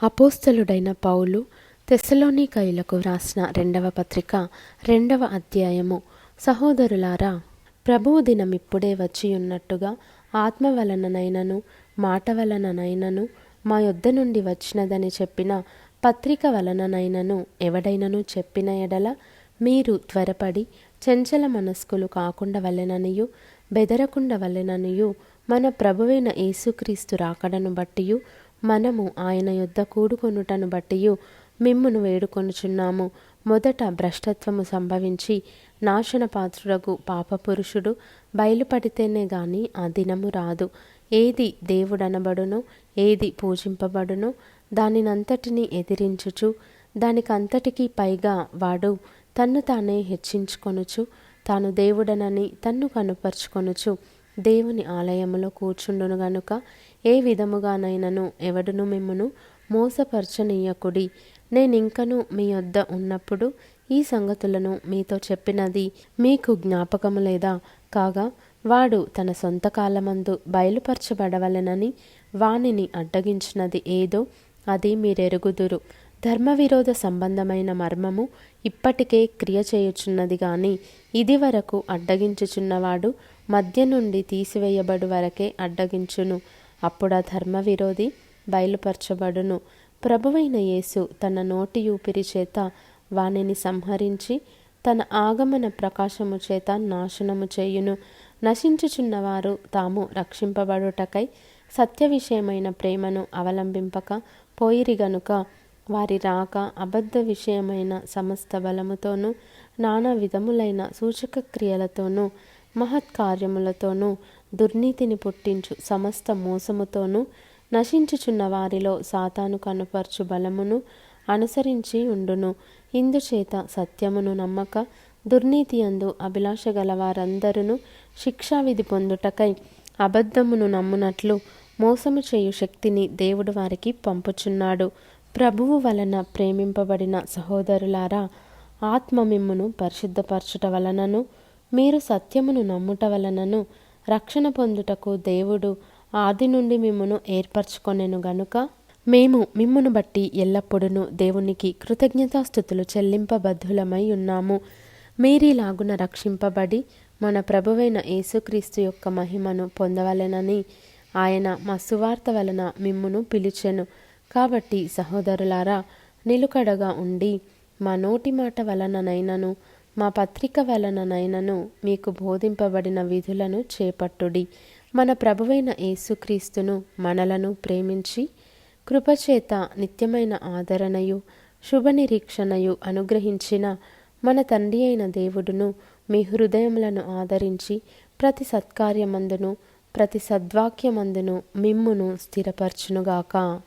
అపోస్తలుడైన పౌలు తెస్సలోనికయులకు వ్రాసిన రెండవ పత్రిక రెండవ అధ్యాయము. సహోదరులారా ప్రభువు దినం ఇప్పుడే వచ్చి ఉన్నట్టుగా ఆత్మ వలననైనను మాట వలననైనను మా యొద్ద నుండి వచ్చినదని చెప్పిన పత్రిక వలననైనను ఎవడైనను చెప్పిన ఎడల మీరు త్వరపడి చెంచల మనస్కులు కాకుండా వలెననియు బెదరకుండా వలెననియు మన ప్రభువైన యేసుక్రీస్తు రాకడను బట్టియు మనము ఆయన యొద్ద కూడుకొనుటను బట్టియు మిమ్మును వేడుకొనుచున్నాము. మొదట భ్రష్టత్వము సంభవించి నాశన పాత్రుడకు పాపపురుషుడు బయలుపడితేనే గాని ఆ దినము రాదు. ఏది దేవుడనబడునో ఏది పూజింపబడునో దానినంతటినీ ఎదిరించుచు దానికంతటికీ పైగా వాడు తన్ను తానే హెచ్చించుకొనుచు తాను దేవుడనని తన్ను కనుపరుచుకొనుచు దేవుని ఆలయములో కూర్చుండును గనుక ఏ విధముగానైనను ఎవడును మిమ్మును మోసపరచనీయకుడి? నేనింకను మీ వద్ద ఉన్నప్పుడు ఈ సంగతులను మీతో చెప్పినది మీకు జ్ఞాపకము లేదా? కాగా వాడు తన సొంత కాలమందు బయలుపరచబడవలెనని వానిని అడ్డగించినది ఏదో అది మీరెరుగుదురు. ధర్మవిరోధ సంబంధమైన మర్మము ఇప్పటికే క్రియ చేయుచున్నది గాని ఇది వరకు అడ్డగించుచున్నవాడు మధ్య నుండి తీసివేయబడు వరకే అడ్డగించును. అప్పుడా ధర్మ విరోధి బయలుపరచబడును. ప్రభువైన యేసు తన నోటి ఊపిరి చేత వానిని సంహరించి తన ఆగమన ప్రకాశము చేత నాశనము చేయును. నశించుచున్నవారు తాము రక్షింపబడుటకై సత్య విషయమైన ప్రేమను అవలంబింపక పోయిరి గనుక వారి రాక అబద్ధ విషయమైన సమస్త బలముతోనూ నానా విధములైన సూచక క్రియలతోనూ మహత్కార్యములతోనూ దుర్నీతిని పుట్టించు సమస్త మోసముతోనూ నశించుచున్న వారిలో సాతాను కనుపరచు బలమును అనుసరించి ఉండును. ఇందుచేత సత్యమును నమ్మక దుర్నీతి అందు అభిలాష గల వారందరూ శిక్షావిధి పొందుటకై అబద్ధమును నమ్మునట్లు మోసము చేయు శక్తిని దేవుడు వారికి పంపుచున్నాడు. ప్రభువు వలన ప్రేమింపబడిన సహోదరులారా ఆత్మ మిమ్మును పరిశుద్ధపరచుట వలనను మీరు సత్యమును నమ్ముట వలనను రక్షణ పొందుటకు దేవుడు ఆది నుండి మిమ్మను ఏర్పరచుకొనెను గనుక మేము మిమ్మును బట్టి ఎల్లప్పుడూ దేవునికి కృతజ్ఞతాస్థుతులు చెల్లింపబద్ధులమై ఉన్నాము. మీరీలాగున రక్షింపబడి మన ప్రభువైన యేసుక్రీస్తు యొక్క మహిమను పొందవలెనని ఆయన మా సువార్త వలన మిమ్మును పిలిచెను. కాబట్టి సహోదరులారా నిలుకడగా ఉండి మా నోటి మాట వలననైనను మా పత్రిక వలననైనను మీకు బోధింపబడిన విధులను చేపట్టుడి. మన ప్రభువైన యేసుక్రీస్తును మనలను ప్రేమించి కృపచేత నిత్యమైన ఆదరణయు శుభనిరీక్షణయు అనుగ్రహించిన మన తండ్రి అయిన దేవుడును మీ హృదయములను ఆదరించి ప్రతి సత్కార్యమందును ప్రతి సద్వాక్యమందును మిమ్మును స్థిరపరచునుగాక.